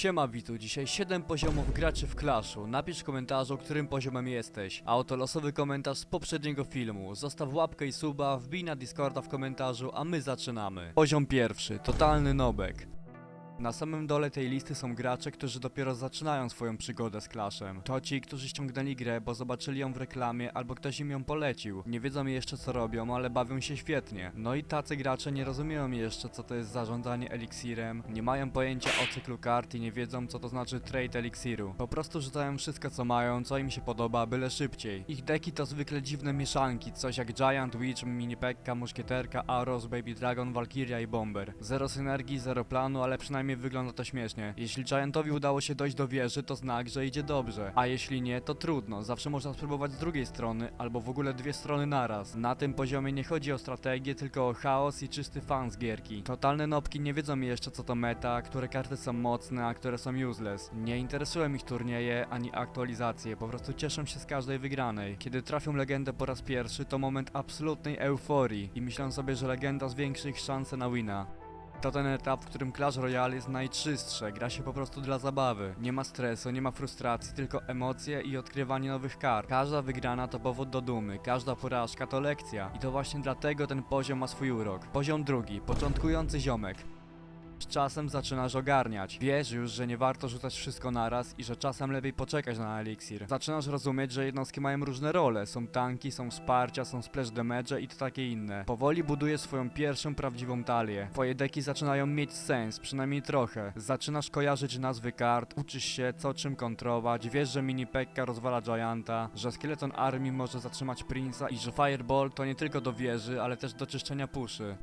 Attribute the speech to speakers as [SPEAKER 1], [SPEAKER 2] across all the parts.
[SPEAKER 1] Siema Witu, dzisiaj 7 poziomów graczy w Clashu. Napisz komentarzu, którym poziomem jesteś. A oto losowy komentarz z poprzedniego filmu. Zostaw łapkę i suba, wbij na Discorda w komentarzu, a my zaczynamy. Poziom pierwszy, totalny nobek. Na samym dole tej listy są gracze, którzy dopiero zaczynają swoją przygodę z Clashem. To ci, którzy ściągnęli grę, bo zobaczyli ją w reklamie albo ktoś im ją polecił. Nie wiedzą jeszcze co robią, ale bawią się świetnie. No i tacy gracze nie rozumieją jeszcze co to jest zarządzanie eliksirem, nie mają pojęcia o cyklu kart i nie wiedzą co to znaczy trade eliksiru. Po prostu rzucają wszystko co mają, co im się podoba, byle szybciej. Ich deki to zwykle dziwne mieszanki, coś jak Giant, Witch, Mini Pekka, Muszkieterka, Aros, Baby Dragon, Valkyria i Bomber. Zero synergii, zero planu, ale przynajmniej wygląda to śmiesznie. Jeśli Giantowi udało się dojść do wieży, to znak, że idzie dobrze. A jeśli nie, to trudno. Zawsze można spróbować z drugiej strony, albo w ogóle dwie strony naraz. Na tym poziomie nie chodzi o strategię, tylko o chaos i czysty fan z gierki. Totalne nopki nie wiedzą jeszcze co to meta, które karty są mocne, a które są useless. Nie interesują ich turnieje ani aktualizacje, po prostu cieszą się z każdej wygranej. Kiedy trafią legendę po raz pierwszy, to moment absolutnej euforii i myślą sobie, że legenda zwiększy ich szanse na wina. To ten etap, w którym Clash Royale jest najczystsze, gra się po prostu dla zabawy. Nie ma stresu, nie ma frustracji, tylko emocje i odkrywanie nowych kart. Każda wygrana to powód do dumy, każda porażka to lekcja. I to właśnie dlatego ten poziom ma swój urok. Poziom drugi, początkujący ziomek. Z czasem zaczynasz ogarniać. Wiesz już, że nie warto rzucać wszystko naraz i że czasem lepiej poczekać na eliksir. Zaczynasz rozumieć, że jednostki mają różne role. Są tanki, są wsparcia, są splash damage i to takie inne. Powoli budujesz swoją pierwszą prawdziwą talię. Twoje deki zaczynają mieć sens, przynajmniej trochę. Zaczynasz kojarzyć nazwy kart, uczysz się co czym kontrować, wiesz, że mini Pekka rozwala Gianta, że Skeleton Army może zatrzymać Prince'a i że Fireball to nie tylko do wieży, ale też do czyszczenia puszy.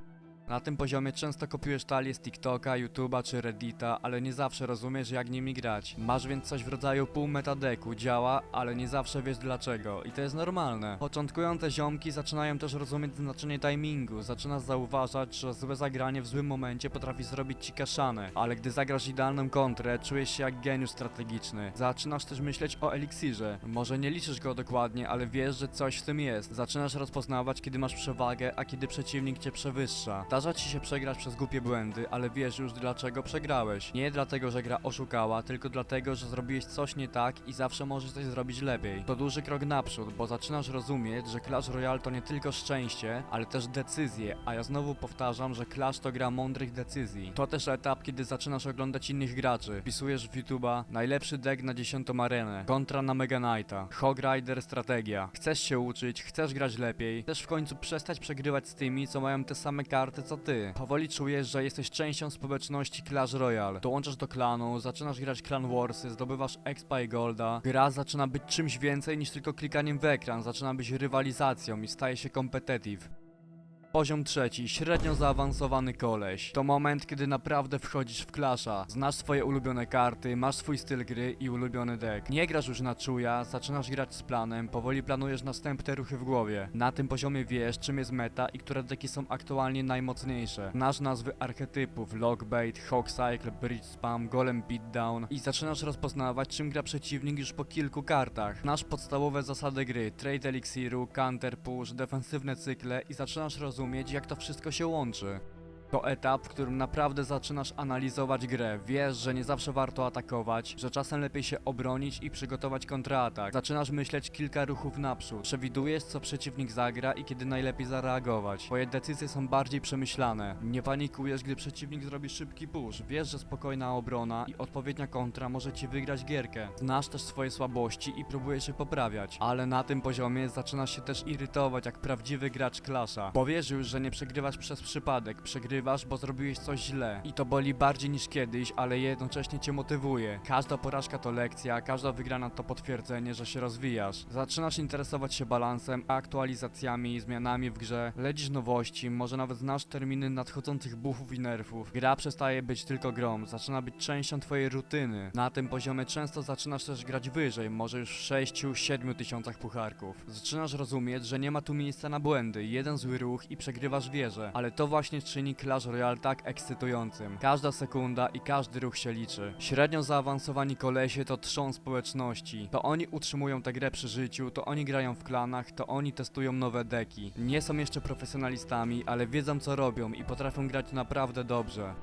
[SPEAKER 1] Na tym poziomie często kopiujesz talie z TikToka, YouTube'a czy Reddita, ale nie zawsze rozumiesz jak nimi grać. Masz więc coś w rodzaju pół metadeku, działa, ale nie zawsze wiesz dlaczego i to jest normalne. Początkujące ziomki zaczynają też rozumieć znaczenie timingu, zaczynasz zauważać, że złe zagranie w złym momencie potrafi zrobić ci kaszanę, ale gdy zagrasz idealną kontrę, czujesz się jak geniusz strategiczny. Zaczynasz też myśleć o eliksirze. Może nie liczysz go dokładnie, ale wiesz, że coś w tym jest. Zaczynasz rozpoznawać, kiedy masz przewagę, a kiedy przeciwnik cię przewyższa. Zdarza ci się przegrać przez głupie błędy, ale wiesz już dlaczego przegrałeś. Nie dlatego, że gra oszukała, tylko dlatego, że zrobiłeś coś nie tak i zawsze możesz coś zrobić lepiej. To duży krok naprzód, bo zaczynasz rozumieć, że Clash Royale to nie tylko szczęście, ale też decyzje, a ja znowu powtarzam, że Clash to gra mądrych decyzji. To też etap, kiedy zaczynasz oglądać innych graczy. Wpisujesz w YouTube'a najlepszy deck na 10 arenę, kontra na Mega Knighta, Hog Rider strategia. Chcesz się uczyć, chcesz grać lepiej, chcesz w końcu przestać przegrywać z tymi, co mają te same karty co ty. Powoli czujesz, że jesteś częścią społeczności Clash Royale. Dołączasz do klanu, zaczynasz grać Clan Warsy, zdobywasz expa i golda. Gra zaczyna być czymś więcej niż tylko klikaniem w ekran, zaczyna być rywalizacją i staje się competitive. Poziom trzeci, średnio zaawansowany koleś. To moment, kiedy naprawdę wchodzisz w klasza. Znasz swoje ulubione karty, masz swój styl gry i ulubiony deck. Nie grasz już na czuja, zaczynasz grać z planem, powoli planujesz następne ruchy w głowie. Na tym poziomie wiesz, czym jest meta i które deki są aktualnie najmocniejsze. Znasz nazwy archetypów, Lockbait, Hawk Cycle, Bridge Spam, Golem Beatdown i zaczynasz rozpoznawać, czym gra przeciwnik już po kilku kartach. Znasz podstawowe zasady gry, trade eliksiru, counter push, defensywne cykle i zaczynasz rozumieć, jak to wszystko się łączy. To etap, w którym naprawdę zaczynasz analizować grę. Wiesz, że nie zawsze warto atakować, że czasem lepiej się obronić i przygotować kontratak. Zaczynasz myśleć kilka ruchów naprzód. Przewidujesz, co przeciwnik zagra i kiedy najlepiej zareagować. Twoje decyzje są bardziej przemyślane. Nie panikujesz, gdy przeciwnik zrobi szybki push. Wiesz, że spokojna obrona i odpowiednia kontra może ci wygrać gierkę. Znasz też swoje słabości i próbujesz je poprawiać. Ale na tym poziomie zaczynasz się też irytować jak prawdziwy gracz klasza. Bo wiesz już, że nie przegrywasz przez przypadek. Przegrywasz, bo zrobiłeś coś źle. I to boli bardziej niż kiedyś, ale jednocześnie cię motywuje. Każda porażka to lekcja, każda wygrana to potwierdzenie, że się rozwijasz. Zaczynasz interesować się balansem, aktualizacjami, zmianami w grze, lecisz nowości, może nawet znasz terminy nadchodzących buffów i nerfów. Gra przestaje być tylko grą, zaczyna być częścią twojej rutyny. Na tym poziomie często zaczynasz też grać wyżej, może już w 6-7 tysiącach pucharków. Zaczynasz rozumieć, że nie ma tu miejsca na błędy, jeden zły ruch i przegrywasz wieżę. Ale to właśnie czyni Clash Royale tak ekscytującym. Każda sekunda i każdy ruch się liczy. Średnio zaawansowani kolesie to trzon społeczności. To oni utrzymują tę grę przy życiu, to oni grają w klanach, to oni testują nowe deki. Nie są jeszcze profesjonalistami, ale wiedzą co robią i potrafią grać naprawdę dobrze.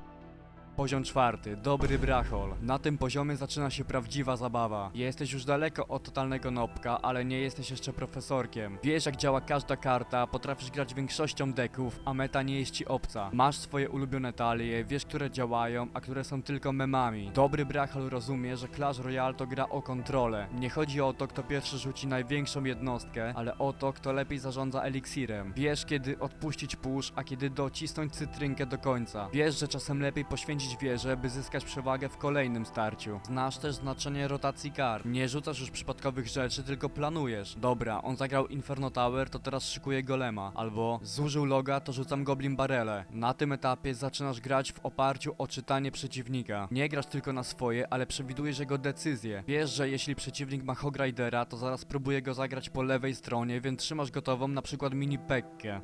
[SPEAKER 1] Poziom czwarty, dobry brachol. Na tym poziomie zaczyna się prawdziwa zabawa. Jesteś już daleko od totalnego nopka, ale nie jesteś jeszcze profesorkiem. Wiesz jak działa każda karta, potrafisz grać większością deków, a meta nie jest ci obca. Masz swoje ulubione talie, wiesz które działają, a które są tylko memami. Dobry brachol rozumie, że Clash Royale to gra o kontrolę. Nie chodzi o to, kto pierwszy rzuci największą jednostkę, ale o to, kto lepiej zarządza eliksirem. Wiesz kiedy odpuścić push, a kiedy docisnąć cytrynkę do końca. Wiesz, że czasem lepiej poświęcić wieżę, by zyskać przewagę w kolejnym starciu. Znasz też znaczenie rotacji kart. Nie rzucasz już przypadkowych rzeczy, tylko planujesz. Dobra, on zagrał Inferno Tower, to teraz szykuje golema. Albo zużył loga, to rzucam Goblin Barele. Na tym etapie zaczynasz grać w oparciu o czytanie przeciwnika. Nie grasz tylko na swoje, ale przewidujesz jego decyzje. Wiesz, że jeśli przeciwnik ma Hog Ridera, to zaraz próbuje go zagrać po lewej stronie, więc trzymasz gotową na przykład mini Pekkę.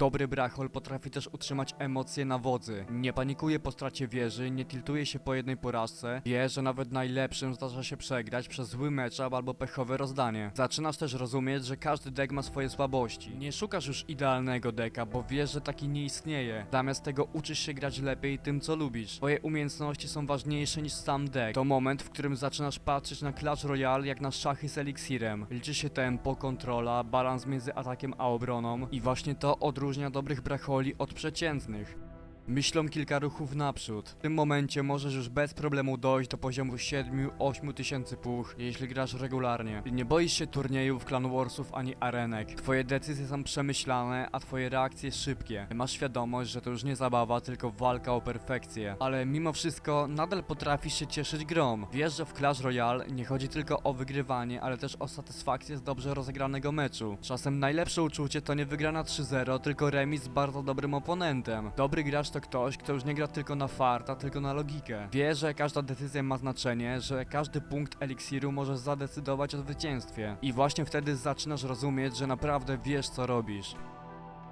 [SPEAKER 1] Dobry brachol potrafi też utrzymać emocje na wodzy. Nie panikuje po stracie wieży, nie tiltuje się po jednej porażce. Wie, że nawet najlepszym zdarza się przegrać przez zły matchup albo pechowe rozdanie. Zaczynasz też rozumieć, że każdy deck ma swoje słabości. Nie szukasz już idealnego deka, bo wiesz, że taki nie istnieje. Zamiast tego uczysz się grać lepiej tym, co lubisz. Twoje umiejętności są ważniejsze niż sam deck. To moment, w którym zaczynasz patrzeć na Clash Royale jak na szachy z eliksirem. Liczy się tempo, kontrola, balans między atakiem a obroną i właśnie to odróżnia dobrych bracholi od przeciętnych. Myślą kilka ruchów naprzód. W tym momencie możesz już bez problemu dojść do poziomu 7-8 tysięcy puch, jeśli grasz regularnie. Nie boisz się turniejów, clan warsów ani arenek. Twoje decyzje są przemyślane, a twoje reakcje szybkie. Masz świadomość, że to już nie zabawa, tylko walka o perfekcję. Ale mimo wszystko nadal potrafisz się cieszyć grą. Wiesz, że w Clash Royale nie chodzi tylko o wygrywanie, ale też o satysfakcję z dobrze rozegranego meczu. Czasem najlepsze uczucie to nie wygrana 3-0, tylko remis z bardzo dobrym oponentem. Dobry gracz to ktoś, kto już nie gra tylko na farta, tylko na logikę. Wie, że każda decyzja ma znaczenie, że każdy punkt eliksiru może zadecydować o zwycięstwie. I właśnie wtedy zaczynasz rozumieć, że naprawdę wiesz co robisz.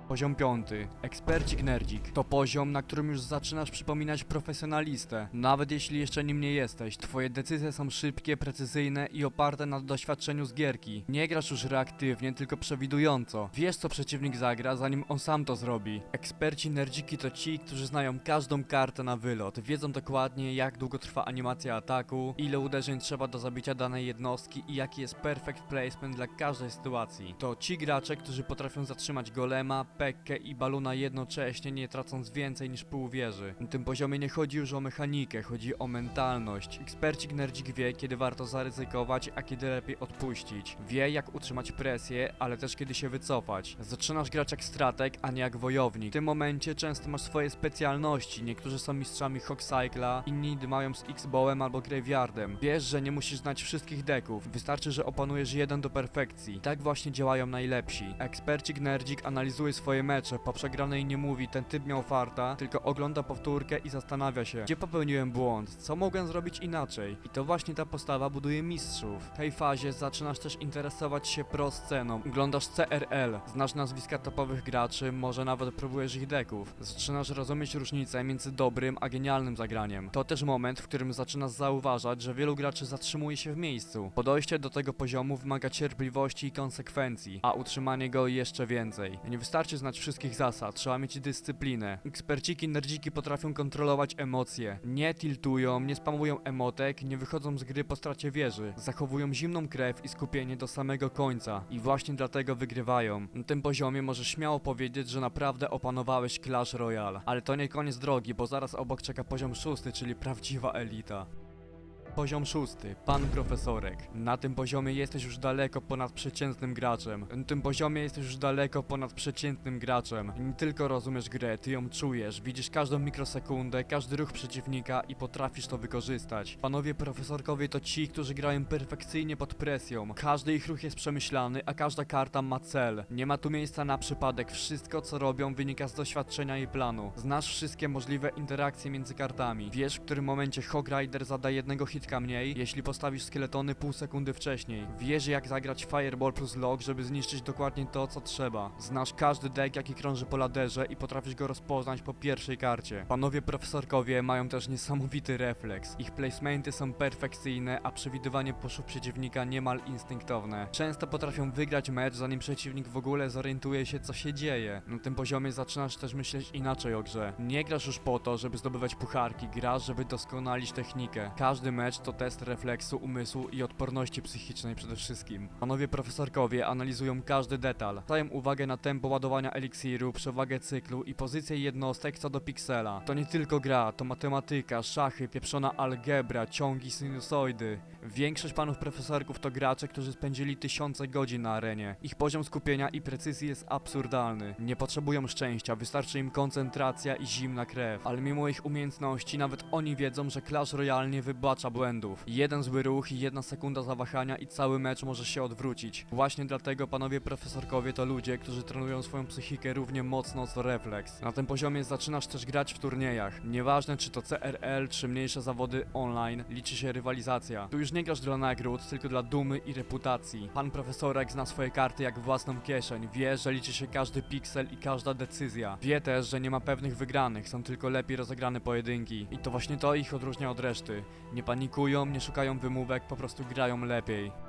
[SPEAKER 1] Poziom piąty. Ekspercik nerdzik. To poziom, na którym już zaczynasz przypominać profesjonalistę. Nawet jeśli jeszcze nim nie jesteś, twoje decyzje są szybkie, precyzyjne i oparte na doświadczeniu z gierki. Nie grasz już reaktywnie, tylko przewidująco. Wiesz co przeciwnik zagra, zanim on sam to zrobi. Eksperci nerdziki to ci, którzy znają każdą kartę na wylot. Wiedzą dokładnie jak długo trwa animacja ataku, ile uderzeń trzeba do zabicia danej jednostki i jaki jest perfect placement dla każdej sytuacji. To ci gracze, którzy potrafią zatrzymać golema, Pekkę i Baluna jednocześnie, nie tracąc więcej niż pół wieży. Na tym poziomie nie chodzi już o mechanikę, chodzi o mentalność. Ekspercik nerdzik wie, kiedy warto zaryzykować, a kiedy lepiej odpuścić. Wie, jak utrzymać presję, ale też kiedy się wycofać. Zaczynasz grać jak strateg, a nie jak wojownik. W tym momencie często masz swoje specjalności. Niektórzy są mistrzami Hogcycla, inni mają z X-Bowem albo Graveyardem. Wiesz, że nie musisz znać wszystkich deków. Wystarczy, że opanujesz jeden do perfekcji. Tak właśnie działają najlepsi. Ekspercik nerdzik analizuje swoje mecze. Po przegranej nie mówi, ten typ miał farta, tylko ogląda powtórkę i zastanawia się, gdzie popełniłem błąd, co mogłem zrobić inaczej. I to właśnie ta postawa buduje mistrzów. W tej fazie zaczynasz też interesować się pro sceną. Oglądasz CRL, znasz nazwiska topowych graczy, może nawet próbujesz ich deków. Zaczynasz rozumieć różnicę między dobrym a genialnym zagraniem. To też moment, w którym zaczynasz zauważać, że wielu graczy zatrzymuje się w miejscu. Podejście do tego poziomu wymaga cierpliwości i konsekwencji, a utrzymanie go jeszcze więcej. Nie wystarczy znać wszystkich zasad, trzeba mieć dyscyplinę. Eksperciki nerdziki potrafią kontrolować emocje. Nie tiltują, nie spamują emotek, nie wychodzą z gry po stracie wieży. Zachowują zimną krew i skupienie do samego końca. I właśnie dlatego wygrywają. Na tym poziomie możesz śmiało powiedzieć, że naprawdę opanowałeś Clash Royale. Ale to nie koniec drogi, bo zaraz obok czeka poziom szósty, czyli prawdziwa elita. Poziom szósty, pan profesorek. Na tym poziomie jesteś już daleko ponad przeciętnym graczem. Na tym poziomie jesteś już daleko ponad przeciętnym graczem. Nie tylko rozumiesz grę, ty ją czujesz, widzisz każdą mikrosekundę, każdy ruch przeciwnika i potrafisz to wykorzystać. Panowie profesorkowie to ci, którzy grają perfekcyjnie pod presją. Każdy ich ruch jest przemyślany, a każda karta ma cel. Nie ma tu miejsca na przypadek, wszystko co robią wynika z doświadczenia i planu. Znasz wszystkie możliwe interakcje między kartami. Wiesz, w którym momencie Hog Rider zada jednego hit bitka mniej, jeśli postawisz skieletony pół sekundy wcześniej. Wiesz jak zagrać Fireball plus Lock, żeby zniszczyć dokładnie to, co trzeba. Znasz każdy deck, jaki krąży po laderze i potrafisz go rozpoznać po pierwszej karcie. Panowie profesorkowie mają też niesamowity refleks. Ich placementy są perfekcyjne, a przewidywanie pushów przeciwnika niemal instynktowne. Często potrafią wygrać mecz, zanim przeciwnik w ogóle zorientuje się, co się dzieje. Na tym poziomie zaczynasz też myśleć inaczej o grze. Nie grasz już po to, żeby zdobywać pucharki, grasz, żeby doskonalić technikę. Każdy mecz to test refleksu, umysłu i odporności psychicznej przede wszystkim. Panowie profesorkowie analizują każdy detal. Dają uwagę na tempo ładowania eliksiru, przewagę cyklu i pozycję jednostek co do piksela. To nie tylko gra, to matematyka, szachy, pieprzona algebra, ciągi sinusoidy. Większość panów profesorków to gracze, którzy spędzili tysiące godzin na arenie. Ich poziom skupienia i precyzji jest absurdalny. Nie potrzebują szczęścia, wystarczy im koncentracja i zimna krew. Ale mimo ich umiejętności, nawet oni wiedzą, że Clash Royale nie wybacza błędów. Jeden zły ruch i jedna sekunda zawahania i cały mecz może się odwrócić. Właśnie dlatego panowie profesorkowie to ludzie, którzy trenują swoją psychikę równie mocno co refleks. Na tym poziomie zaczynasz też grać w turniejach. Nieważne czy to CRL, czy mniejsze zawody online, liczy się rywalizacja. Tu już nie grasz dla nagród, tylko dla dumy i reputacji. Pan profesorek zna swoje karty jak własną kieszeń. Wie, że liczy się każdy piksel i każda decyzja. Wie też, że nie ma pewnych wygranych, są tylko lepiej rozegrane pojedynki. I to właśnie to ich odróżnia od reszty. Nie panikują, nie szukają wymówek, po prostu grają lepiej.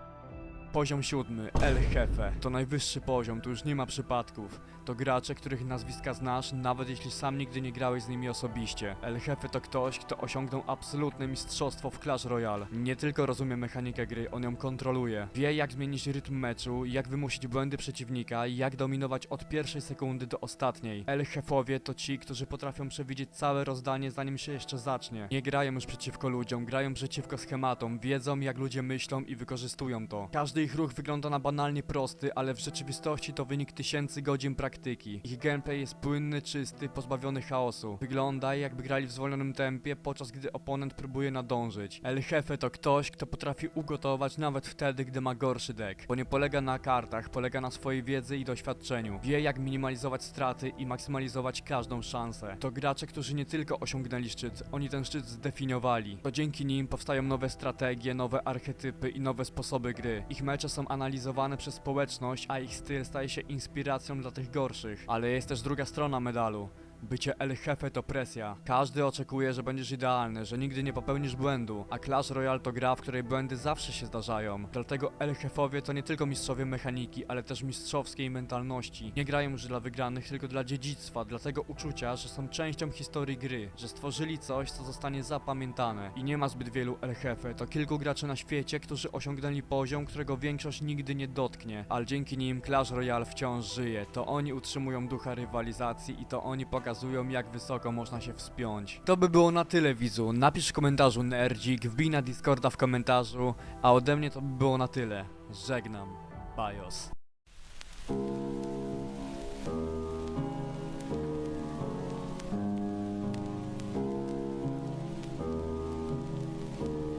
[SPEAKER 1] Poziom siódmy, El Jefe. To najwyższy poziom, tu już nie ma przypadków. To gracze, których nazwiska znasz, nawet jeśli sam nigdy nie grałeś z nimi osobiście. El Jefe to ktoś, kto osiągnął absolutne mistrzostwo w Clash Royale. Nie tylko rozumie mechanikę gry, on ją kontroluje. Wie jak zmienić rytm meczu, jak wymusić błędy przeciwnika jak dominować od pierwszej sekundy do ostatniej. El Jefowie to ci, którzy potrafią przewidzieć całe rozdanie zanim się jeszcze zacznie. Nie grają już przeciwko ludziom, grają przeciwko schematom, wiedzą jak ludzie myślą i wykorzystują to. Każdy ich ruch wygląda na banalnie prosty, ale w rzeczywistości to wynik tysięcy godzin praktyki. Ich gameplay jest płynny, czysty, pozbawiony chaosu. Wygląda jakby grali w zwolnionym tempie, podczas gdy oponent próbuje nadążyć. El Jefe to ktoś, kto potrafi ugotować nawet wtedy, gdy ma gorszy deck. Bo nie polega na kartach, polega na swojej wiedzy i doświadczeniu. Wie jak minimalizować straty i maksymalizować każdą szansę. To gracze, którzy nie tylko osiągnęli szczyt, oni ten szczyt zdefiniowali. To dzięki nim powstają nowe strategie, nowe archetypy i nowe sposoby gry. Ich mecze są analizowane przez społeczność, a ich styl staje się inspiracją dla tych gorszych. Ale jest też druga strona medalu. Bycie El Jefe to presja. Każdy oczekuje, że będziesz idealny, że nigdy nie popełnisz błędu, a Clash Royale to gra, w której błędy zawsze się zdarzają. Dlatego El Jefowie to nie tylko mistrzowie mechaniki, ale też mistrzowskiej mentalności. Nie grają już dla wygranych, tylko dla dziedzictwa, dla tego uczucia, że są częścią historii gry, że stworzyli coś, co zostanie zapamiętane. I nie ma zbyt wielu El Jefe, to kilku graczy na świecie, którzy osiągnęli poziom, którego większość nigdy nie dotknie, ale dzięki nim Clash Royale wciąż żyje. To oni utrzymują ducha rywalizacji i to oni pokazują, jak wysoko można się wspiąć. To by było na tyle, widzu. Napisz w komentarzu nerdzik, wbij na Discorda w komentarzu, a ode mnie to by było na tyle. Żegnam. Bios.